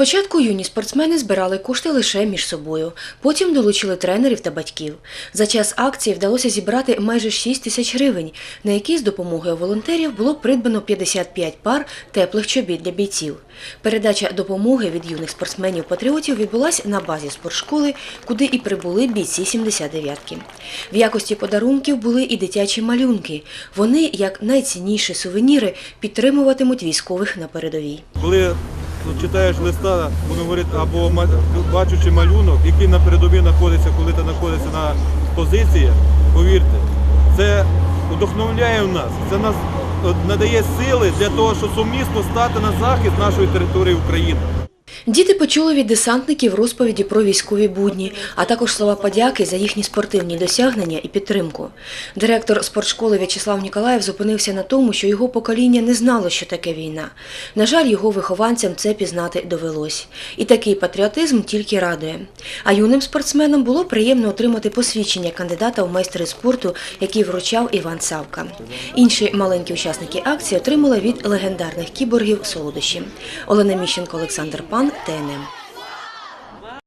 Спочатку юні спортсмени збирали кошти лише між собою, потім долучили тренерів та батьків. За час акції вдалося зібрати майже 6 тисяч гривень, на які з допомогою волонтерів було придбано 55 пар теплих чобіт для бійців. Передача допомоги від юних спортсменів-патріотів відбулася на базі спортшколи, куди і прибули бійці 79-ки. В якості подарунків були і дитячі малюнки. Вони, як найцінніші сувеніри, підтримуватимуть військових на передовій. Читаєш листа, будемо говорити, або бачучи малюнок, який на передовій знаходиться, коли ти знаходишся на позиції, повірте, це вдохновляє в нас, це нас е, надає сили для того, щоб сумісно стати на захист нашої території України. Діти почули від десантників розповіді про військові будні, а також слова подяки за їхні спортивні досягнення і підтримку. Директор спортшколи В'ячеслав Ніколаєв зупинився на тому, що його покоління не знало, що таке війна. На жаль, його вихованцям це пізнати довелось. І такий патріотизм тільки радує. А юним спортсменам було приємно отримати посвідчення кандидата в майстри спорту, який вручав Іван Савка. Інші маленькі учасники акції отримали від легендарних кіборгів солодощі. Олена Міщенко, Олександр Пан, Atenem.